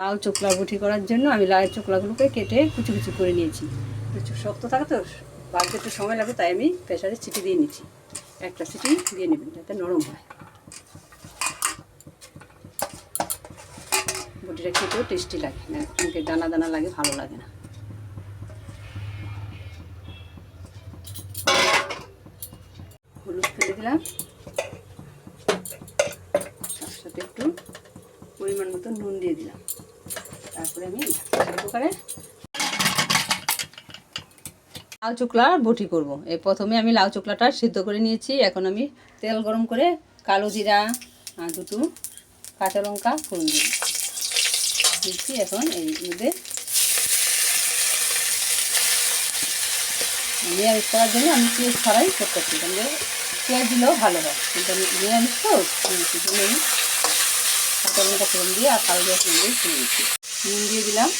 লাউ চোকলা বুটি করার জন্য আমি লাউয়ের চোকলাগুলোকে কেটে কুচি কুচি করে নিয়েছি। একটু শক্ত থাকে তো বাড়তে একটু সময় লাগবে তাই আমি প্রেশারে চিটি দিয়ে নিচ্ছি। একটা চিটি দিয়ে নেবেন, যাতে নরম হয়। বুটিটা খেতেও টেস্টি লাগে, না দানা দানা লাগে, ভালো লাগে না। হলুদ ফেলে দিলাম। তার সাথে একটু পরিমাণ মতো নুন দিয়ে দিলাম। তারপরে আমি কুকারে লাউ চোকলা বটি করব। এই প্রথমে আমি লাউ চোকলাটা সিদ্ধ করে নিয়েছি। এখন আমি তেল গরম করে কালো জিরা দুটো কাঁচা লঙ্কা ফোড়ন দিই দিচ্ছি। এখন এই মধ্যে নিরামিষ করার জন্য আমি পেঁয়াজ ছাড়াই করতেছি যে পেঁয়াজ দিলেও ভালো হয়। কিন্তু আমি নিরামিষ তো জন্য আমি কাঁচা লঙ্কা ফোড়ন দিয়ে আর কালো জিরা ফোড়ন দিয়ে শুনে দিচ্ছি। নুন দিয়ে দিলাম।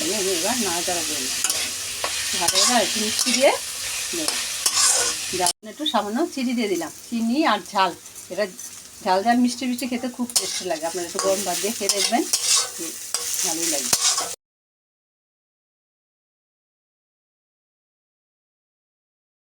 আমি এবার নাড়াচাড়া করে নেব। একটু মিষ্টি দিয়ে দেবো। একটু সামান্য চিনি দিয়ে দিলাম। চিনি আর ঝাল। এটা ঝাল ঝাল মিষ্টি মিষ্টি খেতে খুব টেস্টি লাগে। আপনারা একটু গরম ভাত দিয়ে খেয়ে দেখবেন ভালোই লাগে।